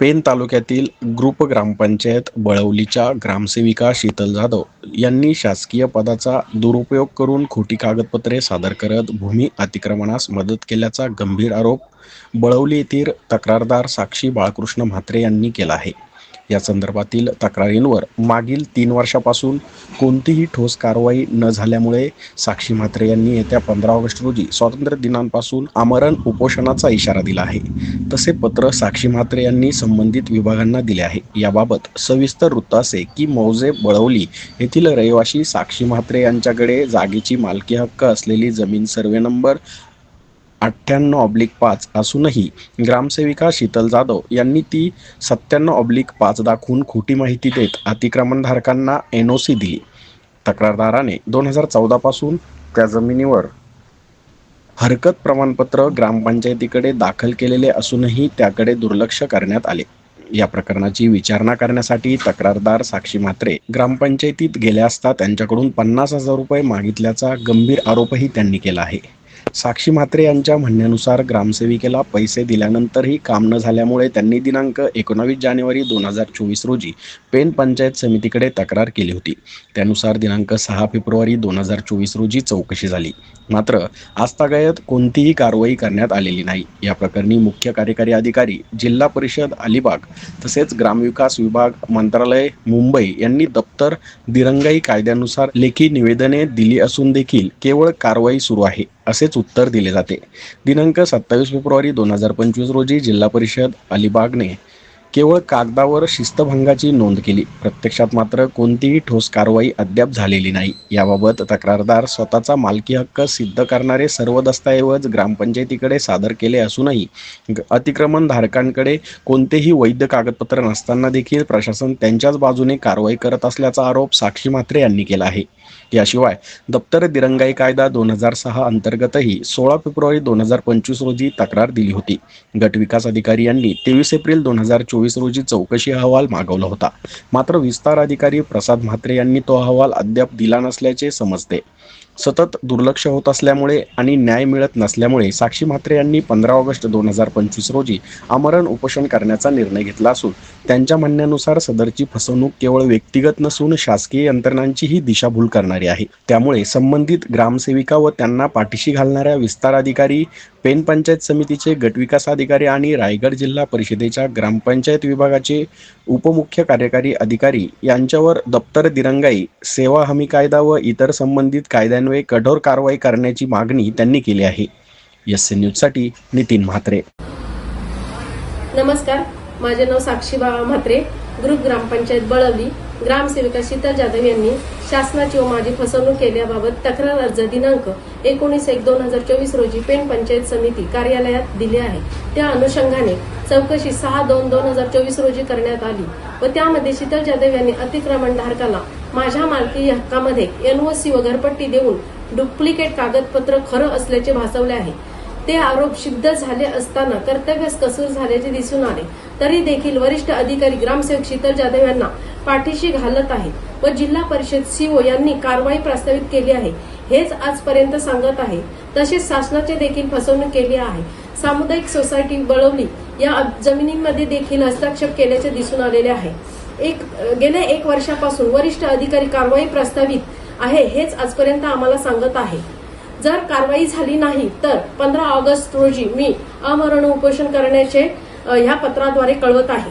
Pen तालुक्यातील group gram panchayat बळवलीच्या ग्रामसेविका शीतल जाधव यांनी शासकीय पदाचा दुरुपयोग करून खोटी कागदपत्रे सादर करत भूमी अतिक्रमणास मदत केल्याचा गंभीर आरोप बळवली येथील तक्रारदार साक्षी बाळकृष्ण म्हात्रे यांनी केला आहे. या संदर्भातील तक्रारींवर मागील तीन वर्षापासून कोणतीही ठोस कारवाई न झाल्यामुळे साक्षी म्हात्रे यांनी येत्या पंधरा ऑगस्ट रोजी स्वातंत्र्य दिनांपासून आमरण उपोषणाचा इशारा दिला आहे. तसे पत्र साक्षी म्हात्रे यांनी संबंधित विभागांना दिले आहे. याबाबत सविस्तर वृत्त असे की मौजे बळवली येथील रहिवासी साक्षी म्हात्रे यांच्याकडे जागेची मालकी हक्क असलेली जमीन सर्वे नंबर अठ्ठ्याण्णव ऑब्लिक पाच असूनही ग्रामसेविका शीतल जाधव यांनी ती सत्त्याण्णव ऑब्लिक पाच दाखवून खोटी माहिती देत अतिक्रमणधारकांना एन ओ सी दिली. तक्रारदाराने दोन हजार चौदापासून त्या जमिनीवर हरकत प्रमाणपत्र ग्रामपंचायतीकडे दाखल केलेले असूनही त्याकडे दुर्लक्ष करण्यात आले. या प्रकरणाची विचारणा करण्यासाठी तक्रारदार साक्षी म्हात्रे ग्रामपंचायतीत गेल्या असता त्यांच्याकडून पन्नास हजार रुपये मागितल्याचा गंभीर आरोपही त्यांनी केला आहे. साक्षी म्हात्रे यांच्या म्हणण्यानुसार ग्रामसेविकेला पैसे दिल्यानंतरही काम न झाल्यामुळे त्यांनी दिनांक एकोणावीस जानेवारी दोन हजार चोवीस रोजी पेन पंचायत समितीकडे तक्रार केली होती. त्यानुसार दिनांक सहा फेब्रुवारी दोन हजार चोवीस रोजी चौकशी झाली. मात्र आजतागायत कोणतीही कारवाई करण्यात आलेली नाही. या प्रकरणी मुख्य कार्यकारी अधिकारी जिल्हा परिषद अलिबाग तसेच ग्रामविकास विभाग मंत्रालय मुंबई यांनी दप्तर दिरंगाई कायद्यानुसार लेखी निवेदने दिली असून देखील केवळ कारवाई सुरू आहे. असेच उत्तर दिले जाते. दिनांक सत्तावीस फेब्रुवारी दोन हजार पंचवीस रोजी जिल्हा परिषद अलिबागने केवळ कागदावर शिस्तभंगाची नोंद केली. प्रत्यक्षात मात्र कोणतीही ठोस कारवाई अद्याप झालेली नाही. याबाबत तक्रारदार स्वतःचा मालकी हक्क सिद्ध करणारे सर्व दस्तऐवज ग्रामपंचायतीकडे सादर केले असूनही ग- अतिक्रमणधारकांकडे कोणतेही वैध कागदपत्र नसताना देखील प्रशासन त्यांच्याच बाजूने कारवाई करत असल्याचा आरोप साक्षी म्हात्रे यांनी केला आहे. याशिवाय दप्तर दिरंगाई कायदा दोन हजार सहा अंतर्गतही सोळा फेब्रुवारी दोन हजार पंचवीस रोजी तक्रार दिली होती. गट विकास अधिकारी यांनी तेवीस एप्रिल दोन हजार चोवीस रोजी चौकशी अहवाल मागवला होता. मात्र विस्तार अधिकारी प्रसाद म्हात्रे यांनी तो अहवाल अद्याप दिला नसल्याचे समजते. सतत दुर्लक्ष होत असल्यामुळे आणि न्याय मिळत नसल्यामुळे साक्षी म्हात्रे यांनी पंधरा ऑगस्ट दोन हजार पंचवीस रोजी आमरण उपोषण करण्याचा निर्णय घेतला असून त्यांच्या म्हणण्यानुसार सदरची फसवणूक केवळ व्यक्तिगत नसून शासकीय यंत्रणांचीही दिशाभूल करणारी आहे. त्यामुळे संबंधित ग्रामसेविका व त्यांना पाठीशी घालणाऱ्या विस्तार अधिकारी पेन पंचायत समितीचे गटविकास अधिकारी आणि रायगड जिल्हा परिषदेच्या ग्रामपंचायत विभागाचे उपमुख्य कार्यकारी अधिकारी यांच्यावर दप्तर दिरंगाई सेवा हमी कायदा व इतर संबंधित कायद्यान्वये कठोर कारवाई करण्याची मागणी त्यांनी केली आहे. एस न्यूजसाठी नितीन म्हात्रे. नमस्कार. माझे नाव साक्षी बाळा म्हात्रे. ग्रुप ग्रामपंचायत बळवली ग्रामसेविका शीतल जाधव यांनी शासनाची व माझी फसवणूक केल्याबाबत तक्रार अर्ज दिनांक एकोणीस एक दोन हजार चोवीस रोजी पेण पंचायत समिती कार्यालयात दिले आहे. त्या अनुषंगाने चौकशी सहा दोन दोन हजार चोवीस रोजी करण्यात आली व त्यामध्ये शीतल जाधव यांनी अतिक्रमण धारकाला माझ्या मालकी हक्कामध्ये एनओसी व घरपट्टी देऊन डुप्लिकेट कागदपत्र खरं असल्याचे भासवले आहे. ते आरोप सिद्ध झाले असताना कर्तव्यास कसूर झाल्याचे दिसून आले. तरी देखील वरिष्ठ अधिकारी ग्रामसेवक शीतल जाधव यांना पाठीशी घालत आहेत व जिल्हा परिषद सीओ यांनी कारवाई प्रस्तावित केली आहे. हेच आजपर्यंत सांगत आहे. तसेच शासनाचे देखील फसवणूक केली आहे. सामुदायिक सोसायटी बळवली या जमिनींमध्ये देखील हस्तक्षेप केल्याचे दिसून आलेले आहे. एक गेल्या एक वर्षापासून वरिष्ठ अधिकारी कारवाई प्रस्तावित आहे हेच आजपर्यंत आम्हाला सांगत आहे. जर कारवाई झाली नाही तर पंधरा ऑगस्ट रोजी मी अमरण उपोषण करण्याचे ह्या पत्राद्वारे कळवत आहे.